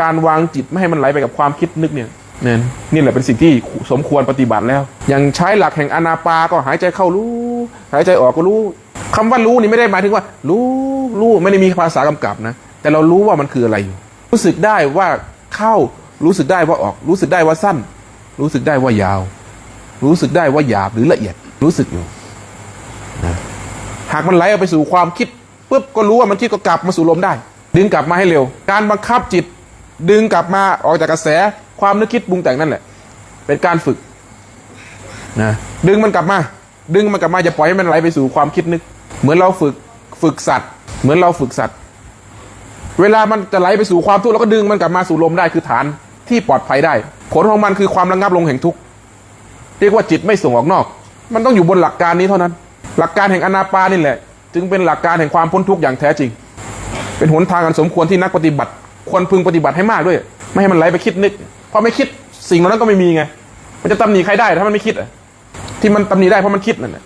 การวางจิตไม่ให้มันไหลไปกับความคิดนึกเนี่ยนี่นี่แหละเป็นสิ่งที่สมควรปฏิบัติแล้ว อย่างใช้หลักแห่งอนาปาก็หายใจเข้ารู้ หายใจออกก็รู้คำว่ารู้นี่ไม่ได้หมายถึงว่า รู้รู้ไม่ได้มีภาษากำกับนะ แต่เรารู้ว่ามันคืออะไรอยู่ รู้สึกได้ว่าเข้ารู้สึกได้ว่าออก รู้สึกได้ว่าสั้น รู้สึกได้ว่ายาว รู้สึกได้ว่าหยาบหรือละเอียดรู้สึกอยู่นะหากมันไหลออกไปสู่ความคิดปุ๊บก็รู้ว่ามันคิดก็กลับมาสู่ลมได้ ดึงกลับมาให้เร็ว การบังคับจิต ดึงกลับมาออกจากกระแสความนึกคิดปรุงแต่งนั่นแหละ เป็นการฝึกนะดึงมันกลับมา ดึงมันกลับมาอย่าปล่อยให้มันไหลไปสู่ความคิดนึก เหมือนเราฝึกฝึกสัตว์ เหมือนเราฝึกสัตว์ เวลามันจะไหลไปสู่ความทุกข์เราก็ดึงมันกลับมาสู่ลมได้คือฐานที่ปลอดภัยได้ ผลของมันคือความระงับลงแห่งทุกข์เรียกว่าจิตไม่ส่งออกนอก มันต้องอยู่บนหลักการนี้เท่านั้น หลักการแห่งอนาปานี่แหละ จึงเป็นหลักการแห่งความพ้นทุกข์อย่างแท้จริง เป็นหนทางอันสมควรที่นักปฏิบัติ ควรพึงปฏิบัติให้มากด้วย ไม่ให้มันไหลไปคิดนึกเพราะไม่คิดสิ่งเหล่านั้นก็ไม่มีไง มันจะตำหนิใครได้ถ้ามันไม่คิดอะที่มันตำหนิได้เพราะมันคิดนั่นแหละ